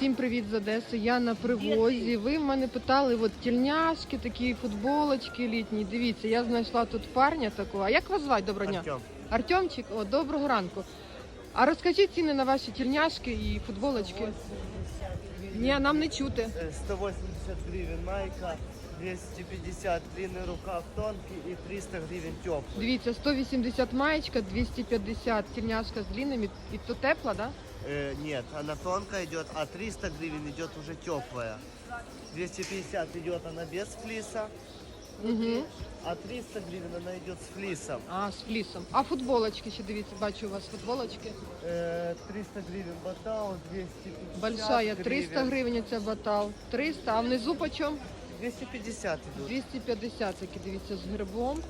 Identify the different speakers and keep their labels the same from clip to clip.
Speaker 1: Всім привіт з Одеси. Я на привозі. Ви в мене питали, от тільняшки, такі футболочки літні. Дивіться, я знайшла тут парня такого. А як вас звати? Доброго дня?
Speaker 2: Артем.
Speaker 1: Артемчик, о, доброго ранку. А розкажіть ціни на ваші тільняшки і футболочки. Ні, нам не чути.
Speaker 2: Э, 180 гривень майка, 250 длинный рукав тонкий и 300 гривен теплый.
Speaker 1: Дивіться, 180 маєчка, 250 тільняшка з длинними. І то тепла, да?
Speaker 2: Э, нет, она тонкая идет, а 300 гривен идет уже теплая. 250 идет она без флиса,
Speaker 1: Угу.
Speaker 2: а 300 гривен она идет с флисом.
Speaker 1: А, з флісом. А футболочки ще дивіться, бачу у вас футболочки.
Speaker 2: Э, 300 гривен батал, 250
Speaker 1: Большая 300 гривень ця батал. 300, а внизу почем?
Speaker 2: 250 идут.
Speaker 1: 250 такі, дивіться, з грибом.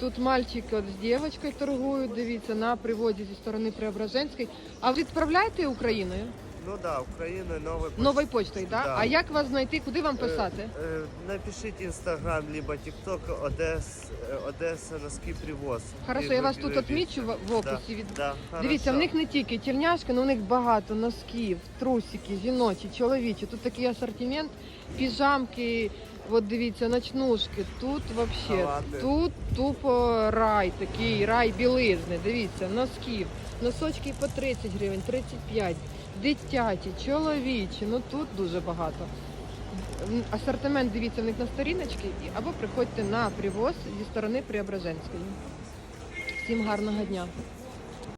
Speaker 1: Тут мальчик от з дівчинкою торгують, дивіться, на приводі зі сторони Преображенської. А ви відправляєте Україною?
Speaker 2: Ну да, Украина, новый
Speaker 1: Новою почтою, так?
Speaker 2: Да.
Speaker 1: А як вас знайти? Куди вам писати?
Speaker 2: Э, э, напишите Инстаграм, либо ТикТок Одесс, э, Одесса носки привоз.
Speaker 1: Хорошо,
Speaker 2: И
Speaker 1: я вас
Speaker 2: вы-
Speaker 1: тут
Speaker 2: вы
Speaker 1: відмічу в в
Speaker 2: Да,
Speaker 1: описі. Від...
Speaker 2: да,
Speaker 1: Дивіться, в
Speaker 2: хорошо.
Speaker 1: них не тільки тільняшки, але у них багато носків, трусики, жіночі, чоловічі. Тут такий асортимент, піжамки, от дивіться, ночнушки. Тут вообще,
Speaker 2: Халати.
Speaker 1: тут тупо рай, такий рай білизни. Дивіться, носків. Носочки по 30 гривень, 35, дитячі, чоловічі. Ну тут дуже багато. Асортимент дивіться в них на сторіночки або приходьте на привоз зі сторони Преображенської. Всім гарного дня.